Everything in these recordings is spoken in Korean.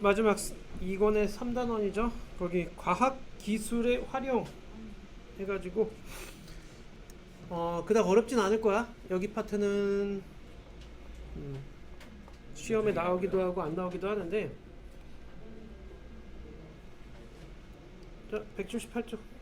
마지막 2권의 3단원이죠. 거기 과학 기술의 활용 해가지고 어 그닥 어렵진 않을 거야. 여기 파트는 음, 시험에 나오기도 하고 안 나오기도 하는데 자 178쪽.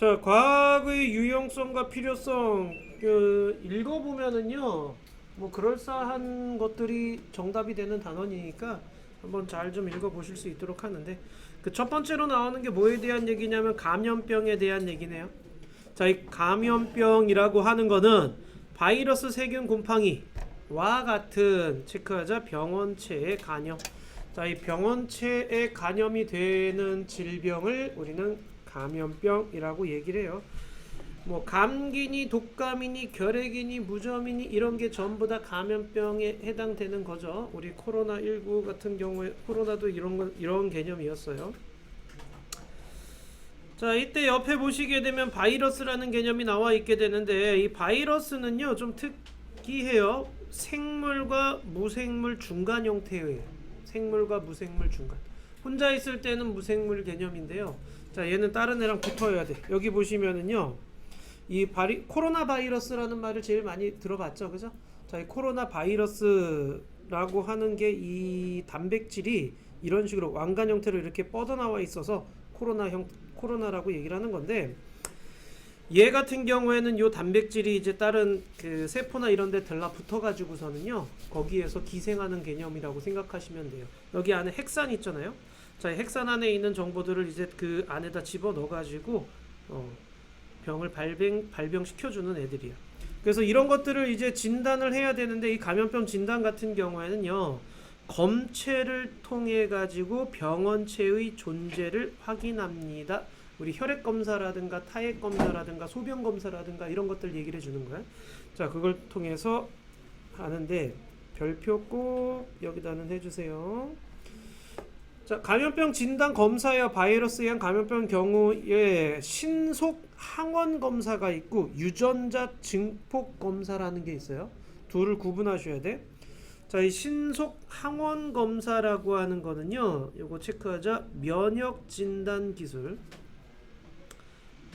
자, 과학의 유용성과 필요성 그 읽어보면은요, 뭐 그럴싸한 것들이 정답이 되는 단원이니까 한번 잘 좀 읽어보실 수 있도록 하는데 그 첫 번째로 나오는 게 뭐에 대한 얘기냐면 감염병에 대한 얘기네요. 자, 이 감염병이라고 하는 거는 바이러스, 세균, 곰팡이와 같은 체크하자 병원체의 간염. 자, 이 병원체에 감염이 되는 질병을 우리는 감염병이라고 얘기를 해요. 뭐 감기니 독감이니 결핵이니 무좀이니 이런 게 전부 다 감염병에 해당되는 거죠. 우리 코로나 19 같은 경우에 코로나도 이런 거 이런 개념이었어요. 자, 이때 옆에 보시게 되면 바이러스라는 개념이 나와 있게 되는데 이 바이러스는요 좀 특이해요. 생물과 무생물 중간 형태의 생물과 무생물 중간. 혼자 있을 때는 무생물 개념인데요. 자, 얘는 다른 애랑 붙어야 돼. 여기 보시면은요. 이 바리, 코로나 바이러스라는 말을 제일 많이 들어봤죠. 그죠? 자, 이 코로나 바이러스라고 하는 게 이 단백질이 이런 식으로 왕관 형태로 이렇게 뻗어나와 있어서 코로나 형 코로나라고 얘기를 하는 건데 얘 같은 경우에는 요 단백질이 이제 다른 그 세포나 이런 데 들라붙어 가지고서는요. 거기에서 기생하는 개념이라고 생각하시면 돼요. 여기 안에 핵산 있잖아요. 자, 핵산 안에 있는 정보들을 이제 그 안에다 집어 넣어 가지고 어, 병을 발병 발병시켜 주는 애들이야. 그래서 이런 것들을 이제 진단을 해야 되는데 이 감염병 진단 같은 경우에는요. 검체를 통해 가지고 병원체의 존재를 확인합니다. 우리 혈액 검사라든가 타액 검사라든가 소변 검사라든가 이런 것들 얘기를 해 주는 거야. 자, 그걸 통해서 하는데 별표 꼭 여기다는 해 주세요. 자, 감염병 진단 검사야 바이러스에 의한 감염병 경우에 신속 항원 검사가 있고 유전자 증폭 검사라는 게 있어요. 둘을 구분하셔야 돼. 자, 이 신속 항원 검사라고 하는 거는요. 요거 체크하자. 면역 진단 기술.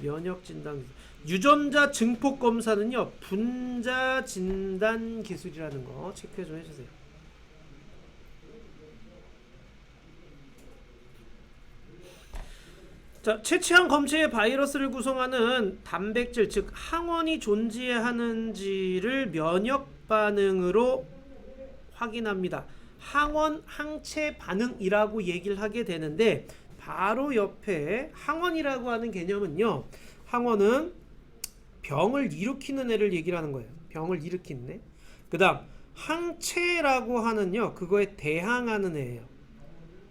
면역 진단 기술. 유전자 증폭 검사는요. 분자 진단 기술이라는 거 체크해 좀 해 주세요. 자, 채취한 검체의 바이러스를 구성하는 단백질, 즉 항원이 존재하는지를 면역 반응으로 확인합니다. 항원 항체 반응이라고 얘기를 하게 되는데 바로 옆에 항원이라고 하는 개념은요. 항원은 병을 일으키는 애를 얘기를 하는 거예요. 병을 일으키는 애. 그다음 항체라고 하는요. 그거에 대항하는 애예요.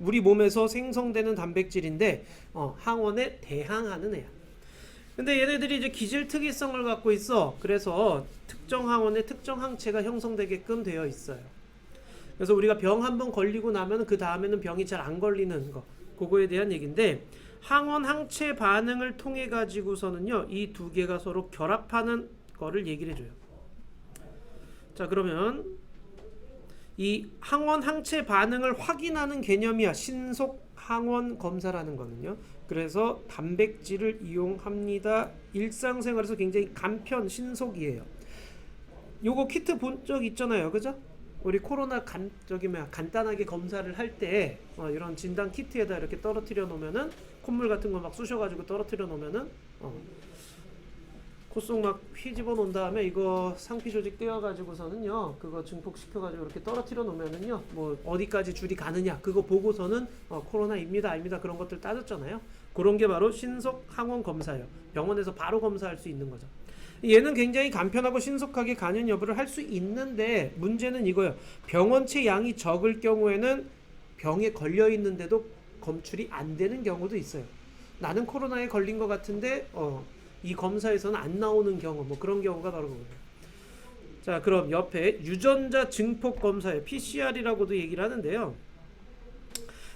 우리 몸에서 생성되는 단백질인데 어, 항원에 대항하는 애야. 근데 얘네들이 이제 기질 특이성을 갖고 있어. 그래서 특정 항원에 특정 항체가 형성되게끔 되어 있어요. 그래서 우리가 병 한 번 걸리고 나면 그 다음에는 병이 잘 안 걸리는 거. 그거에 대한 얘기인데 항원 항체 반응을 통해 가지고서는요. 이 두 개가 서로 결합하는 거를 얘기를 해 줘요. 자, 그러면 이 항원 항체 반응을 확인하는 개념이야. 신속 항원 검사라는 거는요. 그래서 단백질을 이용합니다. 일상생활에서 굉장히 간편 신속이에요. 요거 키트 본 적 있잖아요. 그죠? 우리 코로나 간 저기 뭐야 간단하게 검사를 할때 어, 이런 진단 키트에다 이렇게 떨어뜨려 놓으면은 콧물 같은 거 막 쑤셔 가지고 떨어뜨려 놓으면은 어, 콧속 막 휘 집어 놓은 다음에 이거 상피 조직 떼어 가지고서는요 그거 증폭시켜 가지고 이렇게 떨어뜨려 놓으면은요 뭐 어디까지 줄이 가느냐 그거 보고서는 어, 코로나입니다 아닙니다 그런 것들 따졌잖아요. 그런 게 바로 신속 항원 검사예요. 병원에서 바로 검사할 수 있는 거죠. 얘는 굉장히 간편하고 신속하게 간염 여부를 할 수 있는데 문제는 이거예요. 병원체 양이 적을 경우에는 병에 걸려 있는데도 검출이 안 되는 경우도 있어요. 나는 코로나에 걸린 것 같은데 어, 이 검사에서는 안 나오는 경우 뭐 그런 경우가 바로 그거예요. 자, 그럼 옆에 유전자 증폭 검사에 PCR이라고도 얘기를 하는데요.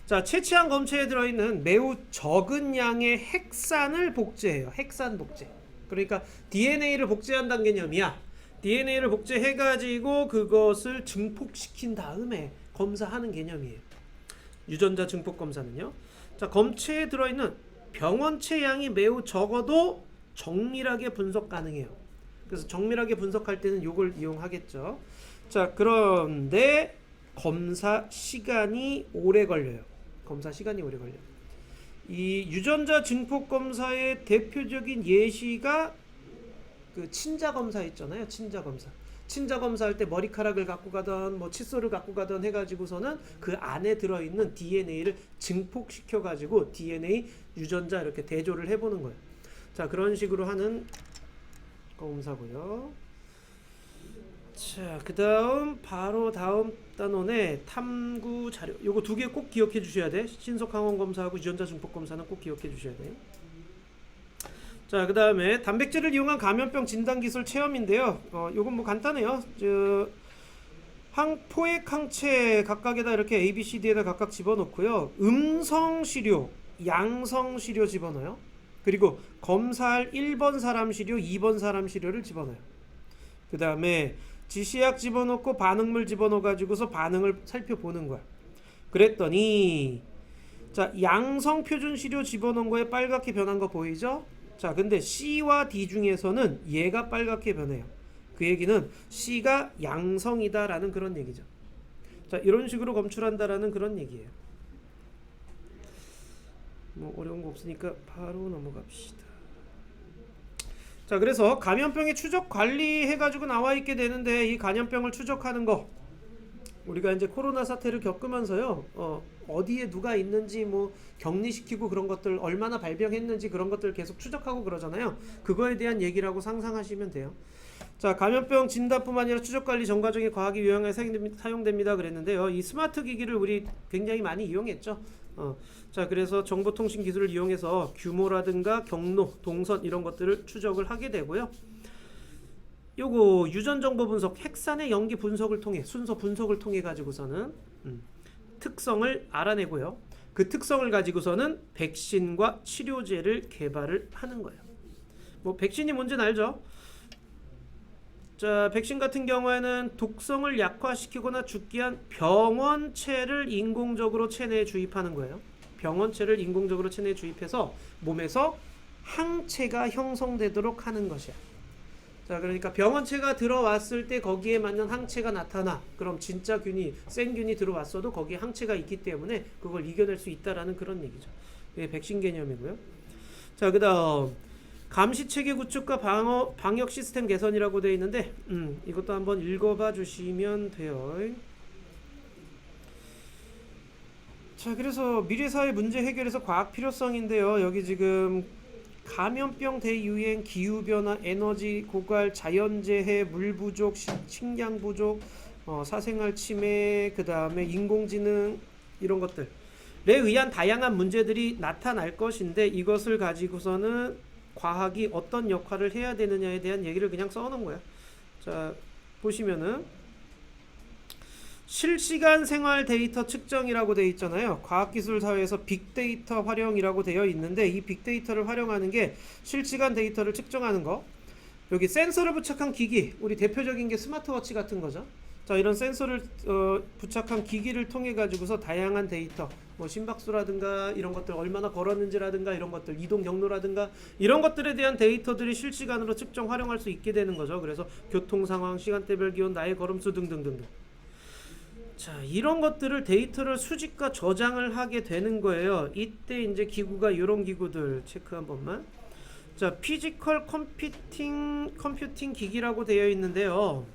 자, 채취한 검체에 들어있는 매우 적은 양의 핵산을 복제해요. 핵산 복제. 그러니까 DNA를 복제한다는 개념이야. DNA를 복제해가지고 그것을 증폭시킨 다음에 검사하는 개념이에요. 유전자 증폭 검사는요. 자, 검체에 들어있는 병원체 양이 매우 적어도 정밀하게 분석 가능해요. 그래서 정밀하게 분석할 때는 이걸 이용하겠죠. 자, 그런데 검사 시간이 오래 걸려요. 검사 시간이 오래 걸려요. 이 유전자 증폭 검사의 대표적인 예시가 그 친자 검사 있잖아요. 친자 검사. 친자 검사할 때 머리카락을 갖고 가던 뭐 칫솔을 갖고 가던 해가지고서는 그 안에 들어있는 DNA를 증폭시켜 가지고 DNA 유전자 이렇게 대조를 해보는 거예요. 자 그런 식으로 하는 검사고요. 자 그 다음 바로 다음 단원에 탐구 자료. 요거 두 개 꼭 기억해 주셔야 돼. 신속 항원 검사하고 유전자 증폭 검사는 꼭 기억해 주셔야 돼. 자, 그 다음에 단백질을 이용한 감염병 진단 기술 체험인데요. 어, 요건 뭐 간단해요. 저, 항, 포획 항체 각각에다 이렇게 A, B, C, D에다 각각 집어넣고요. 음성 시료, 양성 시료 집어넣어요. 그리고 검사할 1번 사람 시료, 2번 사람 시료를 집어넣어요. 그 다음에 지시약 집어넣고 반응물 집어넣어 가지고서 반응을 살펴보는 거야. 그랬더니 자 양성 표준 시료 집어넣은 거에 빨갛게 변한 거 보이죠? 자 근데 C와 D 중에서는 얘가 빨갛게 변해요. 그 얘기는 C가 양성이다라는 그런 얘기죠. 자 이런 식으로 검출한다라는 그런 얘기예요. 뭐 어려운 거 없으니까 바로 넘어갑시다. 자 그래서 감염병의 추적 관리 해 가지고 나와 있게 되는데 이 감염병을 추적하는 거 우리가 이제 코로나 사태를 겪으면서요 어, 어디에 누가 있는지 뭐 격리시키고 그런 것들 얼마나 발병했는지 그런 것들 계속 추적하고 그러잖아요. 그거에 대한 얘기라고 상상하시면 돼요. 자 감염병 진단뿐만 아니라 추적 관리 전 과정에 과학이 유용하게 사용됩니다. 그랬는데요 이 스마트 기기를 우리 굉장히 많이 이용했죠 어, 자 그래서 정보통신 기술을 이용해서 규모라든가 경로, 동선 이런 것들을 추적을 하게 되고요. 요거 유전 정보 분석, 핵산의 연기 분석을 통해 순서 분석을 통해 가지고서는 음, 특성을 알아내고요. 그 특성을 가지고서는 백신과 치료제를 개발을 하는 거예요. 뭐 백신이 뭔지는 알죠? 자, 백신 같은 경우에는 독성을 약화시키거나 죽게 한 병원체를 인공적으로 체내에 주입하는 거예요. 병원체를 인공적으로 체내에 주입해서 몸에서 항체가 형성되도록 하는 것이야. 자, 그러니까 병원체가 들어왔을 때 거기에 맞는 항체가 나타나. 그럼 진짜 균이 센 균이 들어왔어도 거기에 항체가 있기 때문에 그걸 이겨낼 수 있다라는 그런 얘기죠. 이게 백신 개념이고요. 자, 그 다음 감시 체계 구축과 방어 방역 시스템 개선이라고 되어 있는데 음, 이것도 한번 읽어봐 주시면 돼요. 자, 그래서 미래 사회 문제 해결에서 과학 필요성인데요. 여기 지금 감염병 대유행, 기후 변화, 에너지 고갈, 자연재해, 물 부족, 시- 식량 부족, 어, 사생활 침해, 그 다음에 인공지능 이런 것들에 의한 다양한 문제들이 나타날 것인데 이것을 가지고서는 과학이 어떤 역할을 해야 되느냐에 대한 얘기를 그냥 써놓은 거야. 자 보시면은 실시간 생활 데이터 측정이라고 되어 있잖아요. 과학기술 사회에서 빅데이터 활용이라고 되어 있는데 이 빅데이터를 활용하는 게 실시간 데이터를 측정하는 거. 여기 센서를 부착한 기기, 우리 대표적인 게 스마트워치 같은 거죠. 자 이런 센서를 어, 부착한 기기를 통해 가지고서 다양한 데이터, 뭐 심박수라든가 이런 것들 얼마나 걸었는지라든가 이런 것들 이동 경로라든가 이런 것들에 대한 데이터들이 실시간으로 측정 활용할 수 있게 되는 거죠. 그래서 교통 상황, 시간대별 기온, 나의 걸음수 등등등등. 자, 이런 것들을 데이터를 수집과 저장을 하게 되는 거예요. 이때 이제 기구가 이런 기구들 체크 한 번만. 자, 피지컬 컴퓨팅 컴퓨팅 기기라고 되어 있는데요.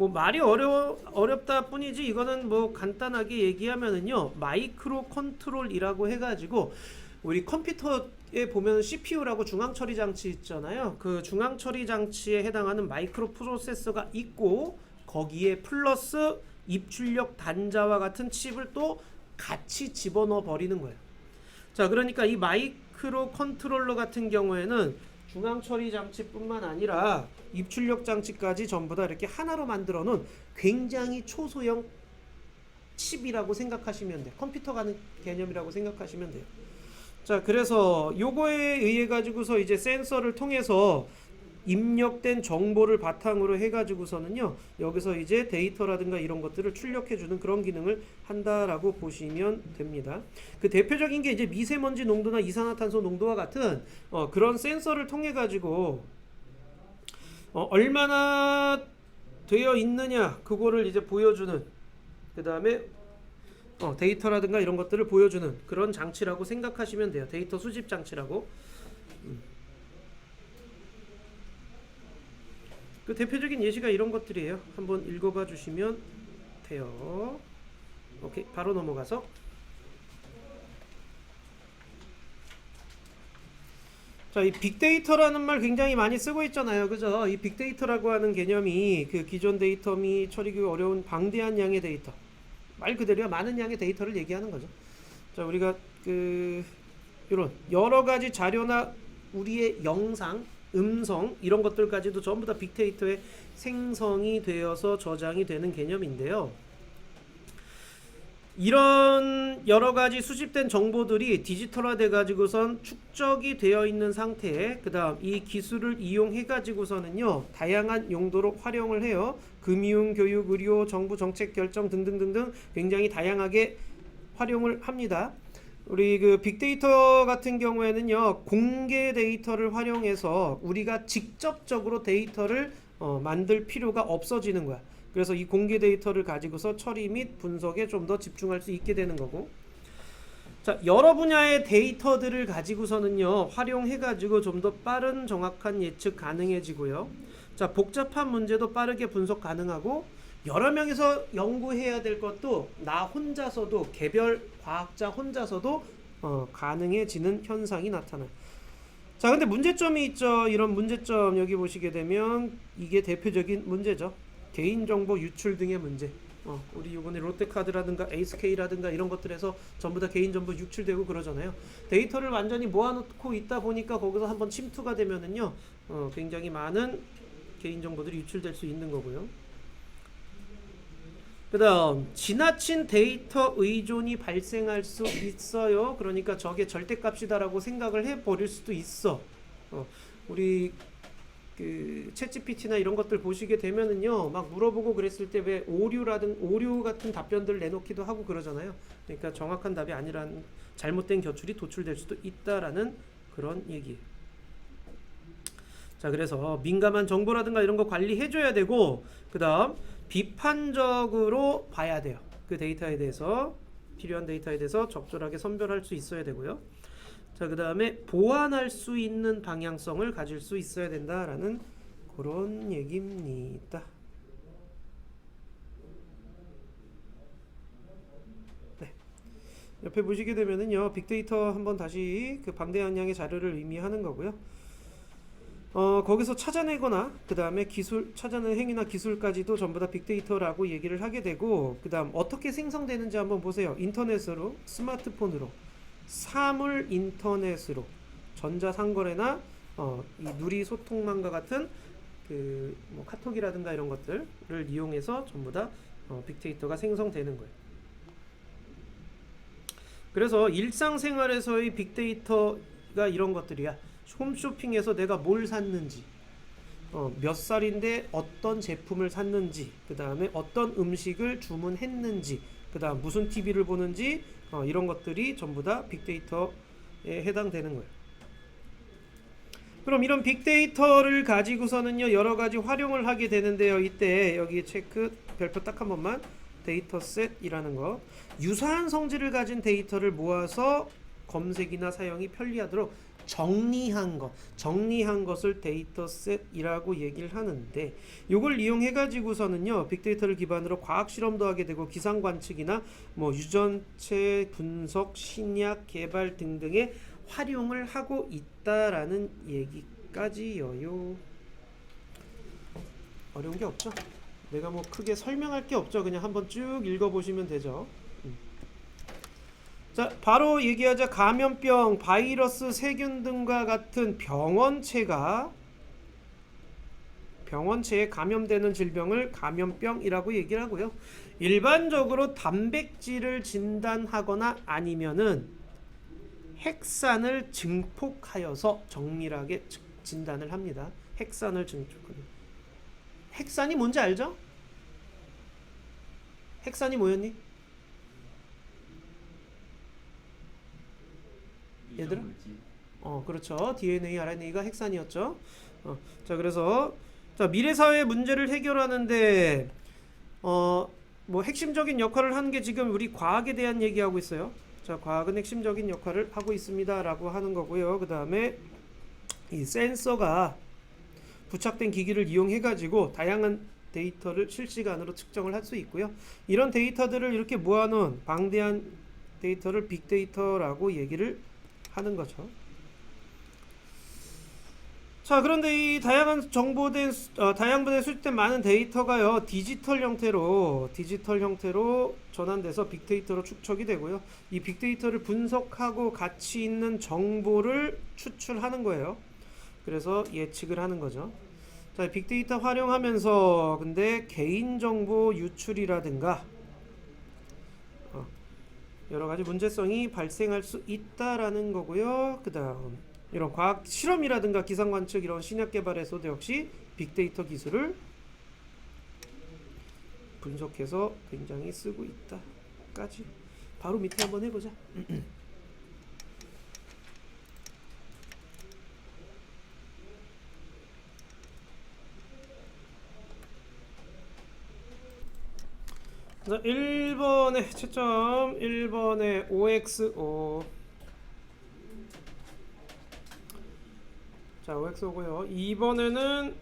뭐 말이 어려 어렵다 뿐이지 이거는 뭐 간단하게 얘기하면은요 마이크로 컨트롤이라고 해가지고 우리 컴퓨터에 보면 CPU라고 중앙 처리 장치 있잖아요. 그 중앙 처리 장치에 해당하는 마이크로 프로세서가 있고 거기에 플러스 입출력 단자와 같은 칩을 또 같이 집어넣어 버리는 거예요. 자, 그러니까 이 마이크로 컨트롤러 같은 경우에는 중앙 처리 장치뿐만 아니라 입출력 장치까지 전부 다 이렇게 하나로 만들어 놓은 굉장히 초소형 칩이라고 생각하시면 돼요. 컴퓨터 가는 개념이라고 생각하시면 돼요. 자, 그래서 요거에 의해 가지고서 이제 센서를 통해서 입력된 정보를 바탕으로 해 가지고서는요. 여기서 이제 데이터라든가 이런 것들을 출력해 주는 그런 기능을 한다라고 보시면 됩니다. 그 대표적인 게 이제 미세먼지 농도나 이산화탄소 농도와 같은 어, 그런 센서를 통해 가지고 어, 얼마나 되어 있느냐 그거를 이제 보여주는 그 다음에 어, 데이터라든가 이런 것들을 보여주는 그런 장치라고 생각하시면 돼요. 데이터 수집 장치라고. 음. 그 대표적인 예시가 이런 것들이에요. 한번 읽어봐 주시면 돼요. 오케이, 바로 넘어가서 자, 이 빅데이터라는 말 굉장히 많이 쓰고 있잖아요. 그죠? 이 빅데이터라고 하는 개념이 그 기존 데이터 미 처리기 어려운 방대한 양의 데이터. 말 그대로야 많은 양의 데이터를 얘기하는 거죠. 자, 우리가 그 이런 여러 가지 자료나 우리의 영상, 음성 이런 것들까지도 전부 다 빅데이터에 생성이 되어서 저장이 되는 개념인데요. 이런 여러 가지 수집된 정보들이 디지털화돼 가지고선 축적이 되어 있는 상태에 그다음 이 기술을 이용해 가지고서는요 다양한 용도로 활용을 해요 금융 교육 의료 정부 정책 결정 등등등등 굉장히 다양하게 활용을 합니다 우리 그 빅데이터 같은 경우에는요 공개 데이터를 활용해서 우리가 직접적으로 데이터를 어, 만들 필요가 없어지는 거야 그래서 이 공개 데이터를 가지고서 처리 및 분석에 좀 더 집중할 수 있게 되는 거고. 자, 여러 분야의 데이터들을 가지고서는요, 활용해가지고 좀 더 빠른 정확한 예측 가능해지고요. 자, 복잡한 문제도 빠르게 분석 가능하고, 여러 명이서 연구해야 될 것도 나 혼자서도, 개별 과학자 혼자서도 어, 가능해지는 현상이 나타나요. 자, 근데 문제점이 있죠. 이런 문제점 여기 보시게 되면 이게 대표적인 문제죠. 개인정보 유출 등의 문제. 어, 우리 이번에 롯데카드라든가 에이스케이라든가 이런 것들에서 전부 다 개인정보 유출되고 그러잖아요. 데이터를 완전히 모아놓고 있다 보니까 거기서 한번 침투가 되면은요, 어, 굉장히 많은 개인정보들이 유출될 수 있는 거고요. 그다음 지나친 데이터 의존이 발생할 수 있어요. 그러니까 저게 절대값이다라고 생각을 해 버릴 수도 있어. 어, 우리 그 챗GPT나 이런 것들 보시게 되면은요 막 물어보고 그랬을 때 왜 오류라든 오류 같은 답변들 내놓기도 하고 그러잖아요. 그러니까 정확한 답이 아니란 잘못된 겨출이 도출될 수도 있다라는 그런 얘기. 자 그래서 민감한 정보라든가 이런 거 관리해줘야 되고 그 다음 비판적으로 봐야 돼요. 그 데이터에 대해서 필요한 데이터에 대해서 적절하게 선별할 수 있어야 되고요. 자, 그 다음에 보완할 수 있는 방향성을 가질 수 있어야 된다라는 그런 얘기입니다. 네. 옆에 보시게 되면은요, 빅데이터 한번 다시 그 방대한 양의 자료를 의미하는 거고요. 어, 거기서 찾아내거나 그 다음에 기술 찾아낸 행위나 기술까지도 전부 다 빅데이터라고 얘기를 하게 되고 그 다음 어떻게 생성되는지 한번 보세요. 인터넷으로 스마트폰으로 사물 인터넷으로 전자상거래나 어, 이 누리 소통망과 같은 그 뭐 카톡이라든가 이런 것들을 이용해서 전부 다 어, 빅데이터가 생성되는 거예요. 그래서 일상생활에서의 빅데이터가 이런 것들이야. 홈쇼핑에서 내가 뭘 샀는지, 어, 몇 살인데 어떤 제품을 샀는지, 그 다음에 어떤 음식을 주문했는지, 그 다음 무슨 TV를 보는지, 어, 이런 것들이 전부 다 빅데이터에 해당되는 거예요. 그럼 이런 빅데이터를 가지고서는요 여러 가지 활용을 하게 되는데요. 이때 여기 체크 별표 딱 한 번만 데이터셋이라는 거 유사한 성질을 가진 데이터를 모아서 검색이나 사용이 편리하도록 정리한 것, 정리한 것을 데이터셋이라고 얘기를 하는데 이걸 이용해 가지고서는요 빅데이터를 기반으로 과학 실험도 하게 되고 기상 관측이나 뭐 유전체 분석, 신약 개발 등등의 활용을 하고 있다라는 얘기까지여요. 어려운 게 없죠? 내가 뭐 크게 설명할 게 없죠. 그냥 한번 쭉 읽어보시면 되죠. 자, 바로 얘기하자 감염병, 바이러스, 세균 등과 같은 병원체가 병원체에 감염되는 질병을 감염병이라고 얘기를 하고요. 일반적으로 단백질을 진단하거나 아니면은 핵산을 증폭하여서 정밀하게 지- 진단을 합니다. 핵산을 증폭하는. 핵산이 뭔지 알죠? 핵산이 뭐였니? 얘들아? 어, 그렇죠. DNA, RNA가 핵산이었죠. 어, 자, 그래서 자, 미래 사회 문제를 해결하는데 어, 뭐 핵심적인 역할을 하는 게 지금 우리 과학에 대한 얘기하고 있어요. 자, 과학은 핵심적인 역할을 하고 있습니다라고 하는 거고요. 그 다음에 이 센서가 부착된 기기를 이용해 가지고 다양한 데이터를 실시간으로 측정을 할 수 있고요. 이런 데이터들을 이렇게 모아놓은 방대한 데이터를 빅데이터라고 얘기를 하는 거죠. 자, 그런데 이 다양한 정보된 수- 어, 다양분에 수집된 많은 데이터가요 디지털 형태로 디지털 형태로 전환돼서 빅데이터로 축적이 되고요. 이 빅데이터를 분석하고 가치 있는 정보를 추출하는 거예요. 그래서 예측을 하는 거죠. 자, 빅데이터 활용하면서 근데 개인 정보 유출이라든가 어, 여러 가지 문제성이 발생할 수 있다라는 거고요. 그다음 이런 과학 실험이라든가 기상 관측 이런 신약 개발에서도 역시 빅데이터 기술을 분석해서 굉장히 쓰고 있다까지 바로 밑에 한번 해보자. 자, 1번의 채점 1번의 OXO 자, OXO고요. 2번에는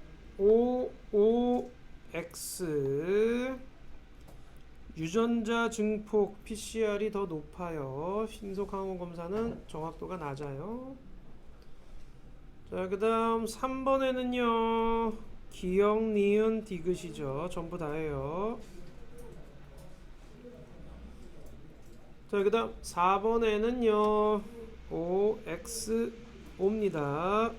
OOX 유전자 증폭 PCR이 더 높아요. 신속 항원 검사는 정확도가 낮아요. 자, 그 다음 3번에는요. 기억, 니은, 디귿이죠. 전부 다예요. 자, 그 다음 4번에는요. OX 옵니다.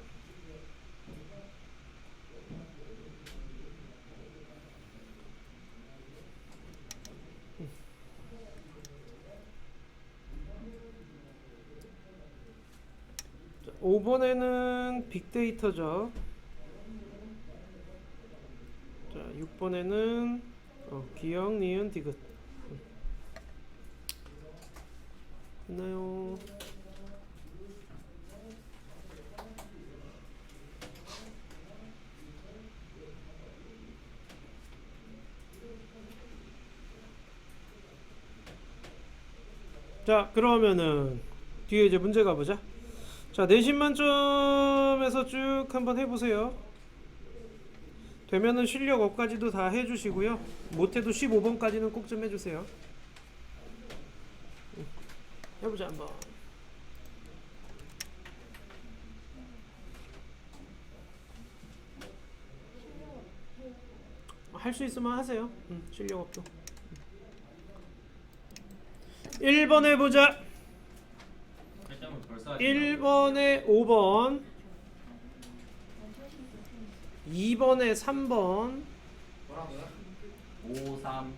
자, 5번에는 빅데이터죠. 자, 6번에는 어, 기억, 니은, 디귿. 됐나요? 자, 그러면은 뒤에 이제 문제 가보자. 자, 내신 만점에서 쭉 한번 해보세요. 되면은 실력 업까지도 다 해주시고요. 못해도 15번까지는 꼭 좀 해주세요. 응. 해보자 한번. 할 수 있으면 하세요. 응, 실력 업도. 1번 해보자. 채점을 벌써 하시나요? 1번에 5번 2번에 3번 5, 3,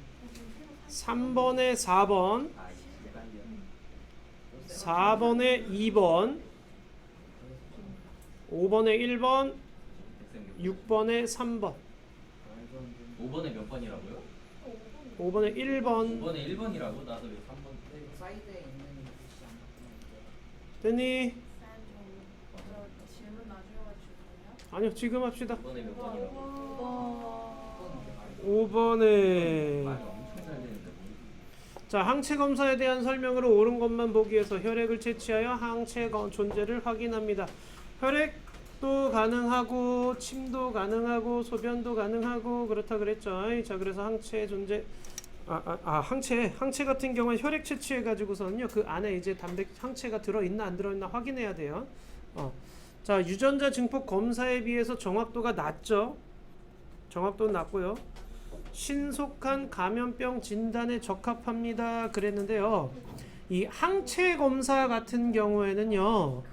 3번에 4번 아, 20대간이요. 4번에 2번 5번에 1번 6번에 3번 5번에 몇 번이라고요? 5번에 1번 5번에 1번이라고? 나도 왜 3번? 사이드에 있는 곳이 안 됐니? 저 질문 나중에 와주실까요? 아니요 지금 합시다 5번에 몇 번이라고? 5번 5번에 말이 엄청 잘 되는데 뭐. 자 항체 검사에 대한 설명으로 옳은 것만 보기 위해서 혈액을 채취하여 항체 거- 존재를 확인합니다. 혈액도 가능하고 침도 가능하고 소변도 가능하고 그렇다 그랬죠. 자 그래서 항체 존재 아, 아, 아 항체 항체 같은 경우는 혈액 채취해 가지고서는요 그 안에 이제 단백 항체가 들어 있나 안 들어 있나 확인해야 돼요. 어. 자 유전자 증폭 검사에 비해서 정확도가 낮죠. 정확도는 낮고요. 신속한 감염병 진단에 적합합니다. 그랬는데요. 이 항체 검사 같은 경우에는요.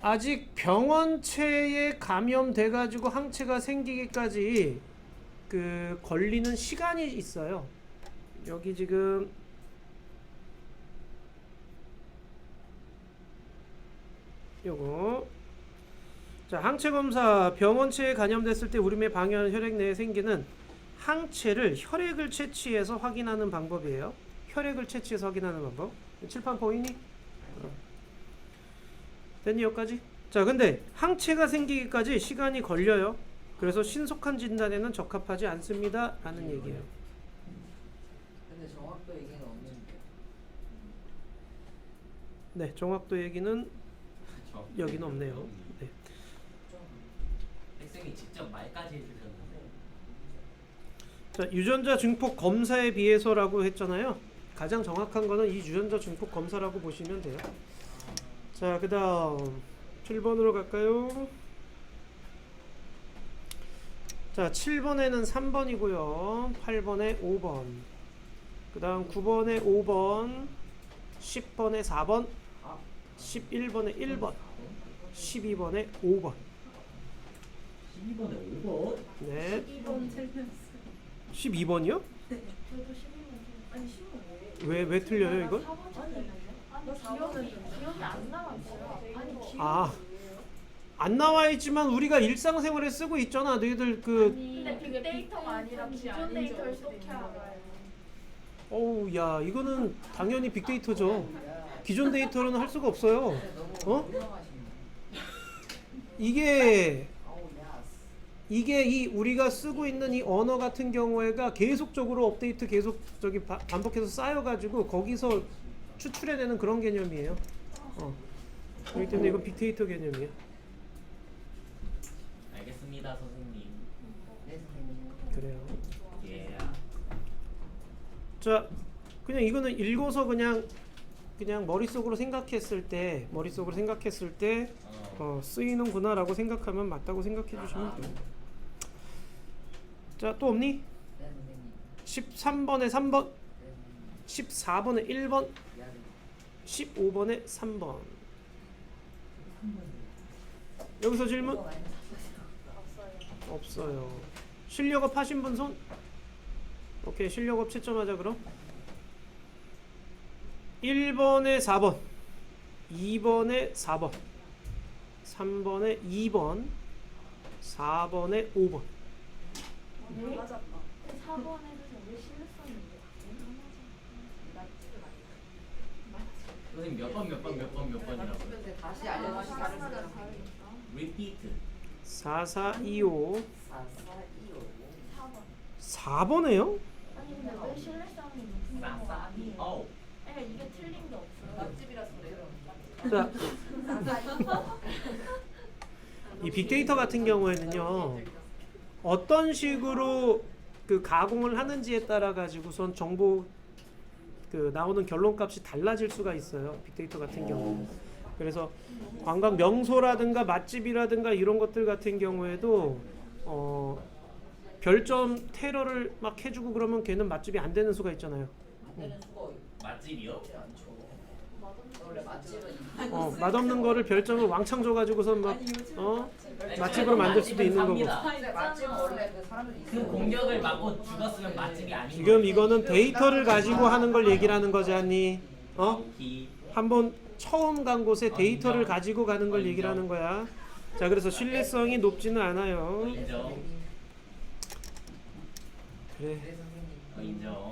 아직 병원체에 감염돼 가지고 항체가 생기기까지 그 걸리는 시간이 있어요. 여기 지금 요거 자 항체 검사 병원체에 감염됐을 때 우림의 방열 혈액 내에 생기는 항체를 혈액을 채취해서 확인하는 방법이에요. 혈액을 채취해서 확인하는 방법. 칠판 보이니? 어. 됐니 여기까지? 자 근데 항체가 생기기까지 시간이 걸려요. 그래서 신속한 진단에는 적합하지 않습니다. 라는 얘기예요. 근데 정확도 얘기는 없는데. 네, 정확도 얘기는 저- 여기는 없네요. 학생이 직접 말까지 해주셨는데 자, 유전자 증폭 검사에 비해서라고 했잖아요. 가장 정확한 거는 이 유전자 증폭 검사라고 보시면 돼요. 자, 그 다음 7번으로 갈까요? 자, 7번에는 3번이고요. 8번에 5번. 그 다음 9번에 5번, 10번에 4번, 11번에 1번, 12번에 5번. 12번에 5번? 네. 2번 틀렸어요. 12번이요? 저도 12번 아니 15번 왜왜 틀려요, 이거? 4번 틀렸는데? 아니 기억이 기억이 안 남았어요. 아니 기억이 아. 안 나와 있지만 우리가 일상생활에 쓰고 있잖아. 너희들 그 근데 빅데이터가 아니라 기존 수도 있는 거예요. 어우 야, 이거는 당연히 빅데이터죠. 기존 데이터로는 할 수가 없어요. 어? 이게. 이게 이 우리가 쓰고 있는 이 언어 같은 경우에가 계속적으로 업데이트 계속 저기 바- 반복해서 쌓여 가지고 거기서 추출해내는 그런 개념이에요. 어. 그렇기 때문에 이건 빅데이터 개념이에요. 알겠습니다 선생님 네 선생님. 그래요. 예 자, 그냥 이거는 읽어서 그냥 그냥 머릿속으로 생각했을 때 머릿속으로 생각했을 때 어. 어, 쓰이는구나라고 생각하면 맞다고 생각해 주시면 돼요. 자, 또 없니? 네 선생님. 13번에 3번, 네 선생님. 14번에 1번, 미안해. 15번에 3번. 여기서 질문. 없어요. 실력업 하신 분 손? 오케이, 실력업 채점하자 그럼. 1번에 4번, 2번에 4번, 3번에 2번, 4번에 5번. 네? 맞았다. 4번 해주세요. 왜 실렸었는데? 선생님 몇 번 몇 번 몇 번 몇 번이라고 다시 알려주시기 바랍니다. repeat 4425 4425. 4번에요? 아니 근데 왜 실례성이 높은 거 아니에요? 어 네, 이게 틀린 게 없어요. 맛집이라서 그래요. 자, 이 빅데이터 같은 경우에는요. 어떤 식으로 그 가공을 하는지에 따라 가지고선 정보 그 나오는 결론값이 달라질 수가 있어요. 빅데이터 같은 경우. 그래서 관광 명소라든가 맛집이라든가 이런 것들 같은 경우에도 어 별점 테러를 막 해주고 그러면 걔는 맛집이 안 되는 수가 있잖아요. 안 되는 수가 맛집이요? 않죠. 원래 맛집은 어 맛없는 거를 별점을 왕창 줘가지고선 막어 네, 맛집으로 만들 수도 있는 거고. 근데 맛집은 원래 그 사람들이 그 있어요. 공격을 맞고 죽었으면 맛집이 아닌 지금 이거는 데이터를 가지고 하는 걸 얘기를 하는 거지 않니? 어? 기 한번 처음 간 곳에 데이터를 가지고 가는 걸 얘기를 하는 거야. 자, 그래서 신뢰성이 높지는 않아요. 인정 그래. 네. 어, 인정